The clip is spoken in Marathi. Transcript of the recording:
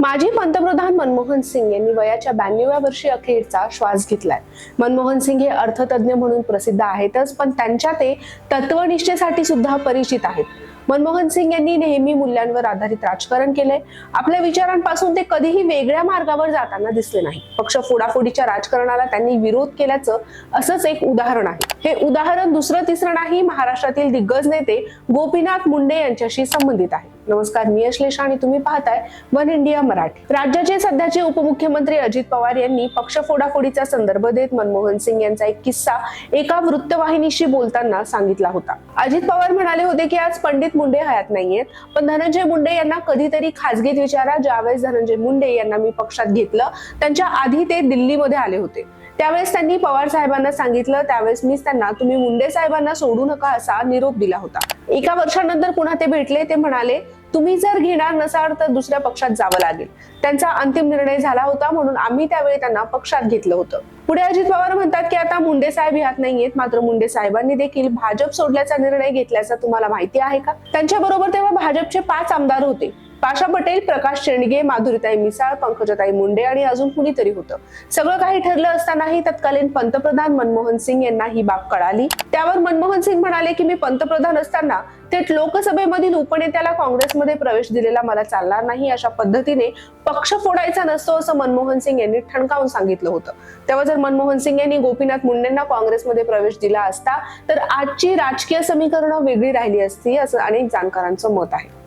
माजी पंतप्रधान मनमोहन सिंग यांनी वयाच्या ब्याण्णव्या वर्षी अखेरचा श्वास घेतलाय. मनमोहन सिंग हे अर्थतज्ञ म्हणून प्रसिद्ध आहेतच पण त्यांच्या ते तत्वनिष्ठेसाठी सुद्धा परिचित आहेत. मनमोहन सिंग यांनी नेहमी मूल्यांवर आधारित राजकारण केलंय. आपल्या विचारांपासून ते कधीही वेगळ्या मार्गावर जाताना दिसले नाही. पक्ष फोडाफोडीच्या राजकारणाला त्यांनी विरोध केल्याचं असंच एक उदाहरण आहे. हे उदाहरण दुसरं तिसरं नाही महाराष्ट्रातील दिग्गज नेते गोपीनाथ मुंडे यांच्याशी संबंधित आहे. नमस्कार मी अश्लेषा आणि तुम्ही पाहताय वन इंडिया मराठी. राज्याचे सध्याचे उपमुख्यमंत्री अजित पवार यांनी पक्ष फोडाफोडीचा संदर्भ देत मनमोहन सिंग यांचा एक किस्सा एका वृत्तवाहिनीशी बोलताना सांगितला होता. अजित पवार म्हणाले होते की आज पंडित मुंडे हयात नाहीयेत पण धनंजय मुंडे यांना कधीतरी खासगीत विचारा ज्यावेळेस धनंजय मुंडे यांना मी पक्षात घेतलं त्यांच्या आधी ते दिल्लीमध्ये आले होते. त्यावेळेस त्यांनी पवार साहेबांना सांगितलं त्यावेळेस मीच त्यांना तुम्ही मुंडे साहेबांना सोडू नका असा निरोप दिला होता. एका वर्षानंतर पुन्हा ते भेटले ते म्हणाले तुम्ही जर घेणार नसाल तर दुसऱ्या पक्षात जावं लागेल. त्यांचा अंतिम निर्णय झाला होता म्हणून आम्ही त्यावेळी त्यांना पक्षात घेतलं होतं. पुढे अजित पवार म्हणतात की आता मुंडे साहेब ह्यात नाहीयेत मात्र मुंडे साहेबांनी देखील भाजप सोडल्याचा निर्णय घेतल्याचा तुम्हाला माहिती आहे का? त्यांच्या बरोबर तेव्हा भाजपचे पाच आमदार होते. पाशा पटेल प्रकाश शेंडगे माधुरीताई मिसाळ पंकजाताई मुंडे आणि अजून कुणीतरी होतं. सगळं काही ठरलं असतानाही तत्कालीन पंतप्रधान मनमोहन सिंग यांना ही बाब कळाली. त्यावर मनमोहन सिंग म्हणाले की मी पंतप्रधान असताना थेट लोकसभेमधील उपनेत्याला काँग्रेसमध्ये प्रवेश दिलेला मला चालणार नाही. अशा पद्धतीने पक्ष फोडायचा नसतो असं मनमोहन सिंग यांनी ठणकावून सांगितलं होतं. तेव्हा जर मनमोहन सिंग यांनी गोपीनाथ मुंडेंना काँग्रेसमध्ये प्रवेश दिला असता तर आजची राजकीय समीकरणं वेगळी राहिली असती असं अनेक जाणकारांचं मत आहे.